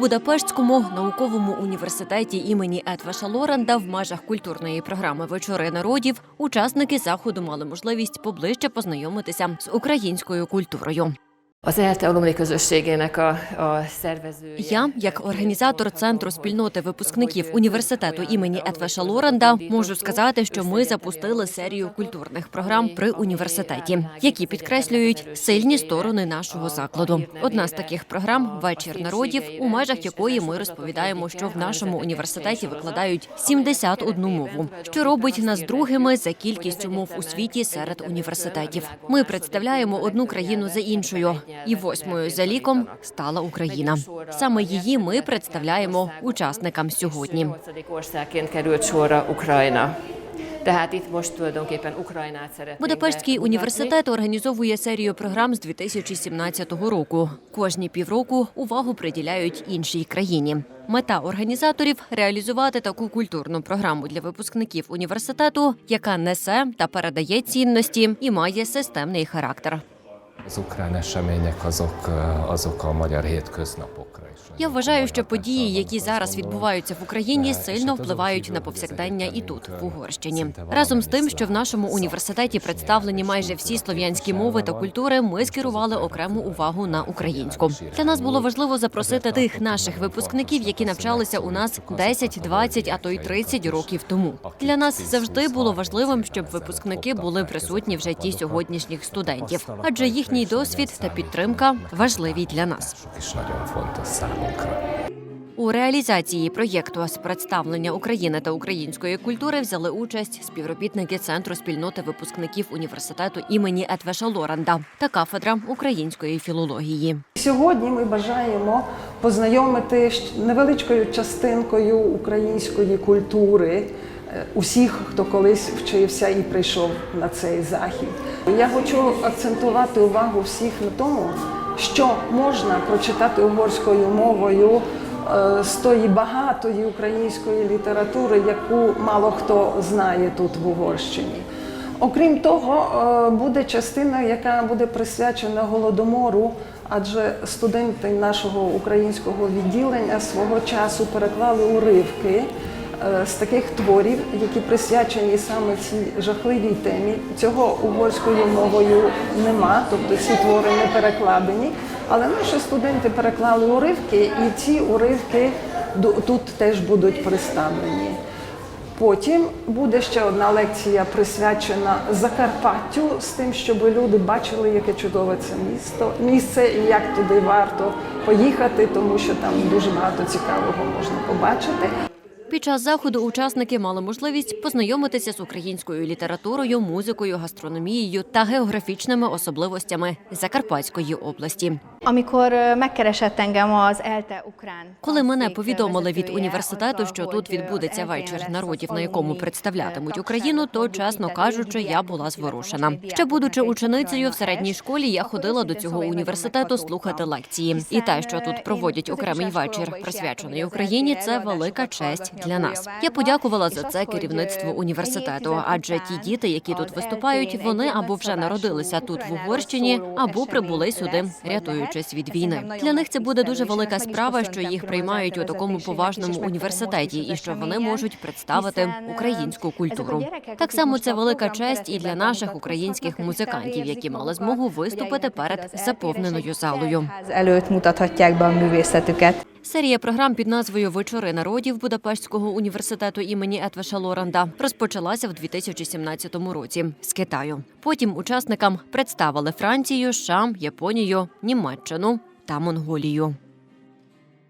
Будапештському науковому університеті імені Етвеша Лоренда в межах культурної програми Вечори народів учасники заходу мали можливість поближче познайомитися з українською культурою. Szervezője. Я, як організатор центру спільноти випускників університету імені Етвеша Лоренда, можу сказати, що ми запустили серію культурних програм при університеті, які підкреслюють сильні сторони нашого закладу. Одна з таких програм вечір народів, у межах якої ми розповідаємо, що в нашому університеті викладають 71 мову, що робить нас другими за кількістю мов у світі серед університетів. Ми представляємо одну країну за іншою, і восьмою за ліком стала Україна. Саме її ми представляємо учасникам сьогодні. 8. országként került sorra Ukrajna. Tehát itt most tulajdonképpen Ukrajnát szeretnénk Будапештський університет організовує серію програм з 2017 року. Кожні півроку увагу приділяють іншій країні. Мета організаторів реалізувати таку культурну програму для випускників університету, яка несе та передає цінності і має системний характер. Az ukrán események azok, azok a magyar hétköznapokra is. Я вважаю, що події, які зараз відбуваються в Україні, сильно впливають на повсякдення і тут, в Угорщині. Разом з тим, що в нашому університеті представлені майже всі слов'янські мови та культури, ми скерували окрему увагу на українську. Для нас було важливо запросити тих наших випускників, які навчалися у нас 10, 20, а то й 30 років тому. Для нас завжди було важливим, щоб випускники були присутні в житті сьогоднішніх студентів, адже їхній досвід та підтримка важливі для нас. У реалізації проєкту з представлення України та української культури взяли участь співробітники центру спільноти випускників університету імені Етвеша Лоранда та кафедра української філології. Сьогодні ми бажаємо познайомити невеличкою частинкою української культури усіх, хто колись вчився і прийшов на цей захід. Я хочу акцентувати увагу всіх на тому, що можна прочитати угорською мовою е, з тої багатої української літератури, яку мало хто знає тут в Угорщині. Окрім того, е, буде частина, яка буде присвячена голодомору, адже студенти нашого українського відділення свого часу переклали уривки з таких творів, які присвячені саме цій жахливій темі. Цього угорською мовою нема, тобто ці твори не перекладені. Але наші студенти переклали уривки, і ці уривки тут теж будуть представлені. Потім буде ще одна лекція присвячена Закарпаттю з тим, щоб люди бачили, яке чудове це місто, місце і як туди варто поїхати, тому що там дуже багато цікавого можна побачити. Під час заходу учасники мали можливість познайомитися з українською літературою, музикою, гастрономією та географічними особливостями Закарпатської області. Amikor ö, megkeresett engem az ELTE ukrán Коли мене повідомили від університету, що тут відбудеться вечір народів, на якому представлятимуть Україну, то чесно кажучи, я була зворушена. Ще будучи ученицею в середній школі, я ходила до цього університету слухати лекції. І те, що тут проводять окремий вечір, присвячений Україні, це велика честь для нас. Я подякувала за це керівництву університету, адже ті діти, які тут виступають, вони або вже народилися тут в Угорщині, або прибули сюди, lesz, lehet. від війни. Для них це буде дуже велика справа, що їх приймають у такому поважному університеті, і що вони можуть представити українську е, культуру. Так само це велика честь і для наших українських музикантів, які мали змогу виступити перед заповненою залою. Серія програм під назвою Вечори народів Будапештського університету імені Етвеша Лоранда розпочалася в 2017 році з Китаю. Потім учасникам представили Францію, США, Японію, Німеччину та Монголію.